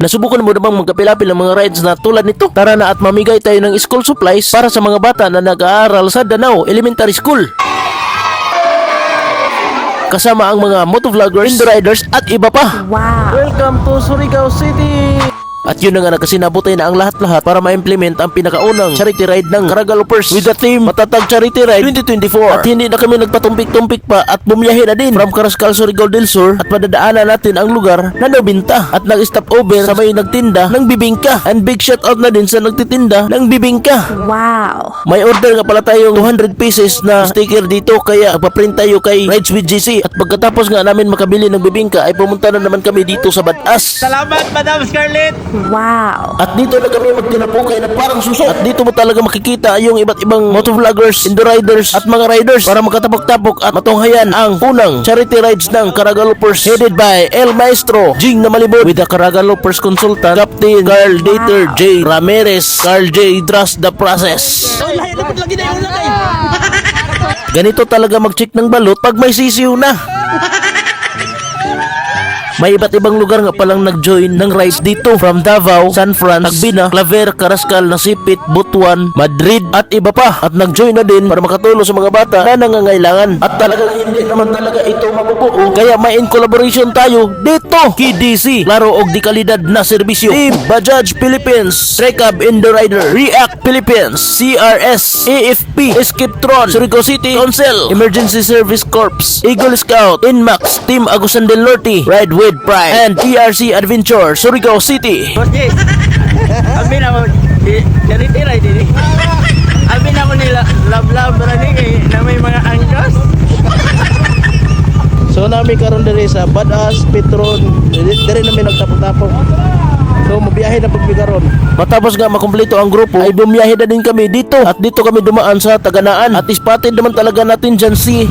Nasubukan mo na bang magkapilapil ng mga rides na tulad nito? Tara na at mamigay tayo ng school supplies para sa mga bata na nag-aaral sa Danao Elementary School. Kasama ang mga motovloggers, riders at iba pa. Wow. Welcome to Surigao City! At yun na nga nagkasinabutay na ang lahat-lahat para ma-implement ang pinakaunang charity ride ng Caragalopers with the theme Matatag Charity Ride 2024. At hindi na kami nagpatumpik-tumpik pa at bumiyahe na din from Carascal, Surigao del Sur at madadaanan natin ang lugar na nabinta at nag-stop over sa may nagtinda ng bibingka and big shout out na din sa nagtitinda ng bibingka. Wow. May order nga pala tayong 200 pieces na sticker dito kaya paprint tayo kay Rides with GC at pagkatapos nga namin makabili ng bibingka ay pumunta na naman kami dito sa Batas. Salamat, Madam Scarlett! Wow. At dito na kami magtinapukay na parang suso. At dito mo talaga makikita yung iba't ibang motovloggers, riders at mga riders para makatapok-tapok at matunghayan ang unang charity rides ng Caragalopers headed by El Maestro Jing na malibot with the Caragalopers consultant Captain Carl Dater J. Ramirez Carl J. Trust the process. Ganito talaga mag-check ng balot pag may sisiw na. May iba't ibang lugar nga palang nag-join ng rides dito from Davao, San Fran, Tagbina, Claver, Carascal, Nasipit, Butuan, Madrid at iba pa. At nag-join na din para makatulong sa mga bata na nangangailangan. At talagang hindi naman talaga ito mabubuo. Kaya may in collaboration tayo dito. KDC, klaro og di kalidad na serbisyo. Team Bajaj Philippines, Trekab Indo Rider, React Philippines, CRS, AFP, Skiptron, Surigao City Council, Emergency Service Corps, Eagle Scout, Inmax, Team Agusan del Norte, Ride with Pride, and TRC Adventure, Surigao City. Boss abi na mo, di- charity ride ini. Abi na mo nila, love-love rani kay na may mga angkas. So nami karon diri sa Badass Petron, diri diri namin nagtapok-tapok. So mabiyahe na pagbigaron. Matapos nga makumpleto ang grupo ay bumiyahe na din kami dito at dito kami dumaan sa Taganaan at spotted naman talaga natin dyan si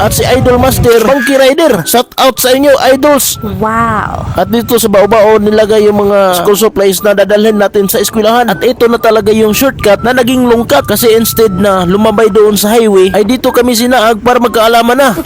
at si Idol Master Monkey Rider. Shout out sa inyo idols. Wow. At dito sa bao-bao nilagay yung mga school supplies na dadalhin natin sa eskwelahan. At ito na talaga yung shortcut na naging lungkat kasi instead na lumabay doon sa highway ay dito kami sinaag para magkaalaman na.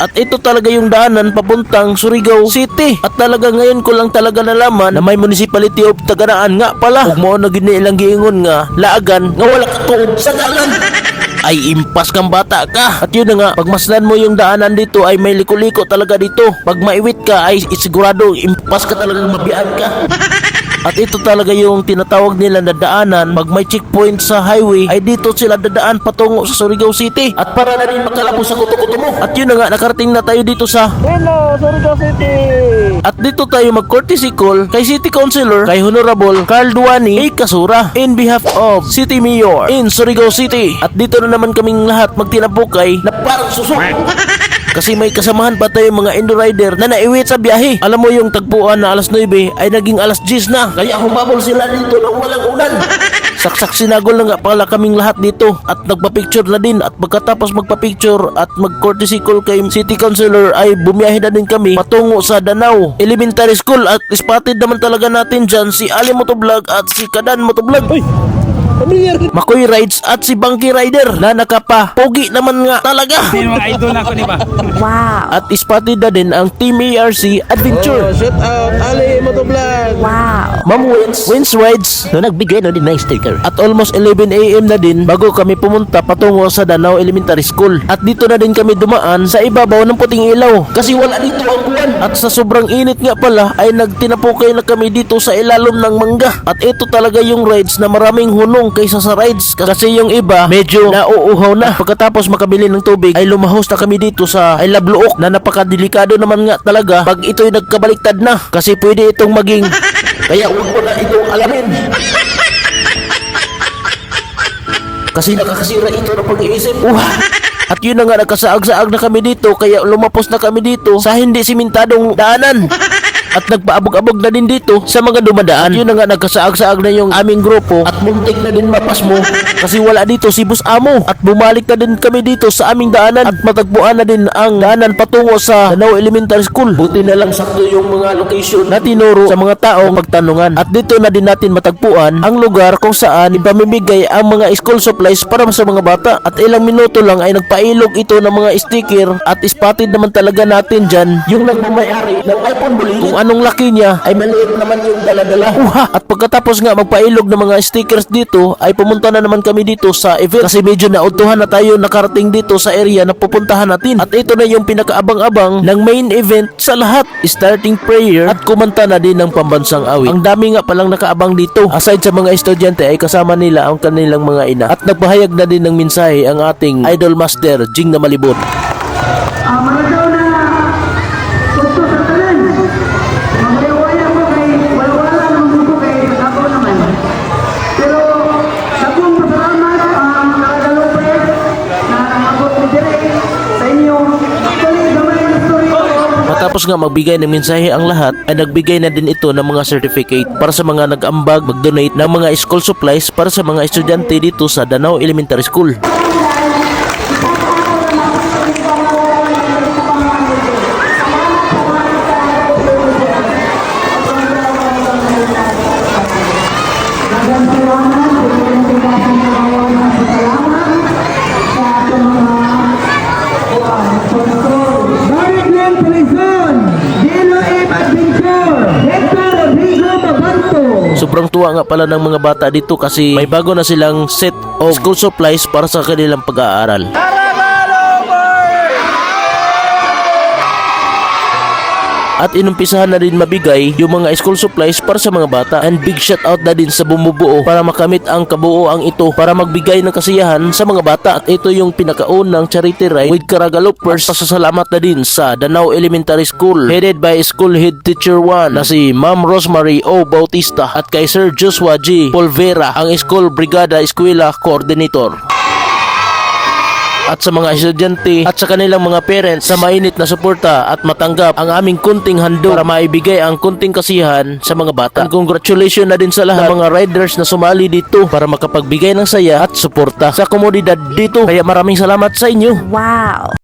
At ito talaga yung daanan papuntang Surigao City. At talaga ngayon ko lang talaga nalaman na may municipality of Taganaan nga pala. Ug mo na gini ilang giingon nga laagan nga wala katuod sa dalan. Ay impas kang bata ka. At yun na nga, pagmasdan mo yung daanan dito ay may liko-liko talaga dito. Pag maiwit ka ay sigurado impas ka talagang mabiyaan ka. At ito talaga yung tinatawag nila na daanan Pag may checkpoint sa highway Ay dito sila dadaan patungo sa Surigao City At para na rin makalapos sa kuto-kuto mo At yun na nga nakarating na tayo dito sa Hello Surigao City At dito tayo mag courtesy call Kay City Councilor Kay Honorable Carl Duani A. Kasura In behalf of City Mayor In Surigao City At dito na naman kaming lahat magtinapukay Na parang susok kasi may kasamahan pa tayong mga Indo Rider na naiwit sa biyahe. Alam mo yung tagpuan na alas 9 ay naging alas 10 na. Kaya humabol sila dito na walang ulan. Saksak sinagol na nga pala kaming lahat dito at nagpa-picture na din at pagkatapos magpa-picture at mag-courtesy call kay City Councilor ay bumiyahe na din kami patungo sa Danau Elementary School at spotted naman talaga natin dyan si Ali Motovlog at si Kadan Motovlog. Makoy Rides at si Bangky Rider na nakapa. Pogi naman nga talaga. Sino mga idol ako di ba? Wow. At spotted na din ang Team ARC Adventure. shout out Ali Motovlog. Wow. Ma'am Wins, Wins Rides na nagbigay na din ng sticker. At almost 11 a.m. na din bago kami pumunta patungo sa Danau Elementary School. At dito na din kami dumaan sa ibabaw ng puting ilaw kasi wala dito ang buwan. At sa sobrang init nga pala ay nagtinapukay na kami dito sa ilalom ng mangga. At ito talaga yung rides na maraming hunong kaysa sa rides kasi yung iba medyo nauuhaw na. Pagkatapos makabili ng tubig ay lumahos na kami dito sa I Love Luok na napakadelikado naman nga talaga pag ito'y nagkabaliktad na kasi pwede itong maging kaya huwag mo na itong alamin. Kasi nakakasira ito ng pag-iisip. Uha! At yun na nga nagkasaag-saag na kami dito kaya lumapos na kami dito sa hindi simentadong daanan. At nagpaabog-abog na din dito sa mga dumadaan. Yun na nga nagkasaag-saag na yung aming grupo at muntik na din mapas mo kasi wala dito si Bus Amo. At bumalik na din kami dito sa aming daanan at matagpuan na din ang daanan patungo sa Danao Elementary School. Buti na lang sakto yung mga location na tinuro sa mga taong pagtanungan. At dito na din natin matagpuan ang lugar kung saan ipamimigay ang mga school supplies para sa mga bata. At ilang minuto lang ay nagpailog ito ng mga sticker at spotted naman talaga natin dyan yung nagmamayari ng iPhone bully. Anong laki niya ay maliit naman yung daladala. Uha! At pagkatapos nga magpailog ng mga stickers dito ay pumunta na naman kami dito sa event kasi medyo nautuhan na tayo nakarating dito sa area na pupuntahan natin. At ito na yung pinakaabang-abang ng main event sa lahat. Starting prayer at kumanta na din ng pambansang awit. Ang dami nga palang nakaabang dito. Aside sa mga estudyante ay kasama nila ang kanilang mga ina. At nagpahayag na din ng mensahe ang ating idol master Jing na Malibot. Ah, Matapos nga magbigay ng mensahe ang lahat, ay nagbigay na din ito ng mga certificate para sa mga nag-ambag mag-donate ng mga school supplies para sa mga estudyante dito sa Danao Elementary School. Maritland Sobrang tuwa nga pala ng mga bata dito kasi may bago na silang set of school supplies para sa kanilang pag-aaral. At inumpisahan na din mabigay yung mga school supplies para sa mga bata and big shout out na din sa bumubuo para makamit ang kabuoang ito para magbigay ng kasiyahan sa mga bata at ito yung pinakaunang charity ride with Karagalopers pasasalamat na din sa Danao Elementary School headed by School Head Teacher 1 na si Ma'am Rosemary O. Bautista at kay Sir Joshua G. Polvera ang School Brigada Eskwela Coordinator at sa mga estudyante at sa kanilang mga parents sa mainit na suporta at matanggap ang aming kunting handog para maibigay ang kunting kasiyahan sa mga bata. And congratulations na din sa lahat ng mga riders na sumali dito para makapagbigay ng saya at suporta sa komunidad dito. Kaya maraming salamat sa inyo. Wow.